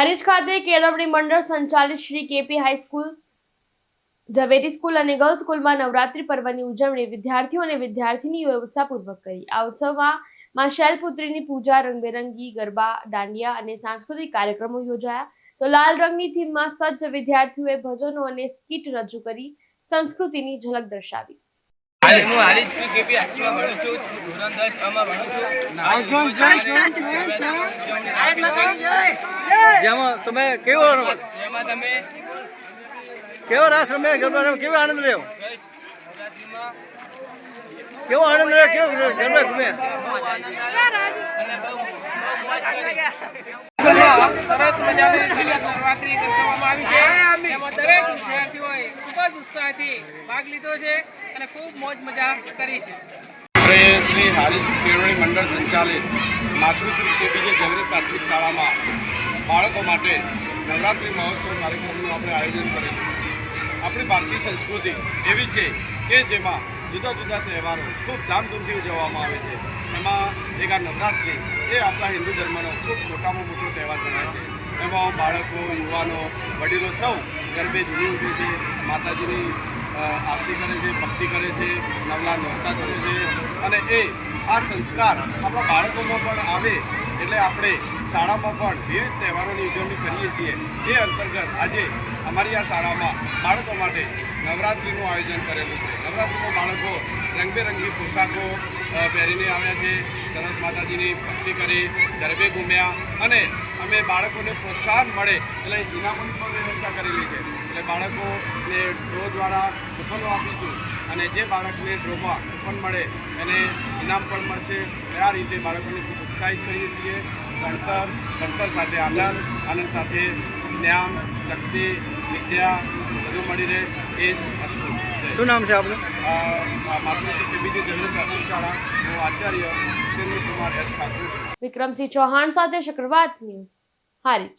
હારીજ ખાતે કેળવણી મંડળ સંચાલિત Shri KP high school Zaveri school અને ગર્લ્સ સ્કૂલમાં નવરાત્રી પર્વની ઉજવણી વિદ્યાર્થીઓ અને વિદ્યાર્થીનીઓએ ઉત્સાહપૂર્વક કરી. આ ઉત્સવમાં માં શૈલપુત્રીની પૂજા રંગબેરંગી ગરબા દાંડિયા અને સાંસ્કૃતિક કાર્યક્રમો યોજાયા. તો લાલ રંગની થીમમાં સજ્જ વિદ્યાર્થીઓએ ભજનો અને સ્કીટ રજૂ કરી સંસ્કૃતિની ઝલક દર્શાવી. હાલ હું હાલી છું કેપી હાઈસ્કૂલમાં ભણું છું. ધોરણ દસ આમાં ભણું છું. જેમાં તમે કેવો જેમાં તમે કેવો રાસ રમે ગરબા રમે કેવો આનંદ રહ્યો? કેવો આનંદ રહ્યો? કેવો ગરબા ઘૂમે સરસ મજાની નવરાત્રી દર્શાવવામાં આવી છે. એમાં દરેક વિદ્યાર્થીઓએ ખૂબ જ ઉત્સાહથી ભાગ લીધો છે અને ખૂબ મોજ મજા કરી છે. શ્રી હારીજ કેળવણી મંડળ સંચાલિત માતૃશ્રી કેપીજે જગરી પ્રાથમિક શાળામાં બાળકો માટે નવરાત્રિ મહોત્સવ કાર્યક્રમનું આપણે આયોજન કરેલું. આપણી ભારતીય સંસ્કૃતિ એવી છે કે જેમાં જુદા જુદા તહેવારો ખૂબ ધામધૂમથી ઉજવવામાં આવે છે. એમાં એક આ નવરાત્રિ એ આપણા હિન્દુ ધર્મનો ખૂબ મોટામાં મોટો તહેવાર ગણાય છે. એમાં બાળકો, યુવાનો, વડીલો સૌ ગરબે ઝૂમી ઉઠે છે, માતાજીની આરતી કરે છે, ભક્તિ કરે છે, નવલા નોરતા કરે છે. અને એ આ સંસ્કાર આપણા બાળકોમાં પણ આવે એટલે આપણે શાળામાં પણ જે તહેવારોની ઉજવણી કરીએ છીએ. એ અંતર્ગત આજે અમારી આ શાળામાં બાળકો માટે નવરાત્રિનું આયોજન કરેલું છે. નવરાત્રિમાં બાળકો રંગબેરંગી પોશાકો પહેરીને આવ્યા છે. સરસ માતાજીની ભક્તિ કરી, ગરબે ઘૂમ્યા અને અમે બાળકોને પ્રોત્સાહન મળે એટલે ઇનામોની પણ વ્યવસ્થા કરેલી છે. એટલે બાળકોને ડ્રો દ્વારા કૂપનો આપીશું અને જે બાળકને ડ્રોમાં કૂપન મળે એને ઇનામ પણ મળશે. આ રીતે બાળકોને ખૂબ ઉત્સાહિત કરીએ છીએ. ભણતર ગણતર સાથે આનંદ આનંદ સાથે જ્ઞાન શક્તિ વિદ્યા બધું મળી રહે એ જ વસ્તુ. શું નામ છે આપનું? માતૃશ્રી બીજી જનરલ પ્રાથમિક શાળા. હું આચાર્ય સુરેન્દ્ર કુમાર એસ ઠાકુર વિક્રમસિંહ ચૌહાણ સાથે શુક્રવાર ન્યૂઝ. હારીજ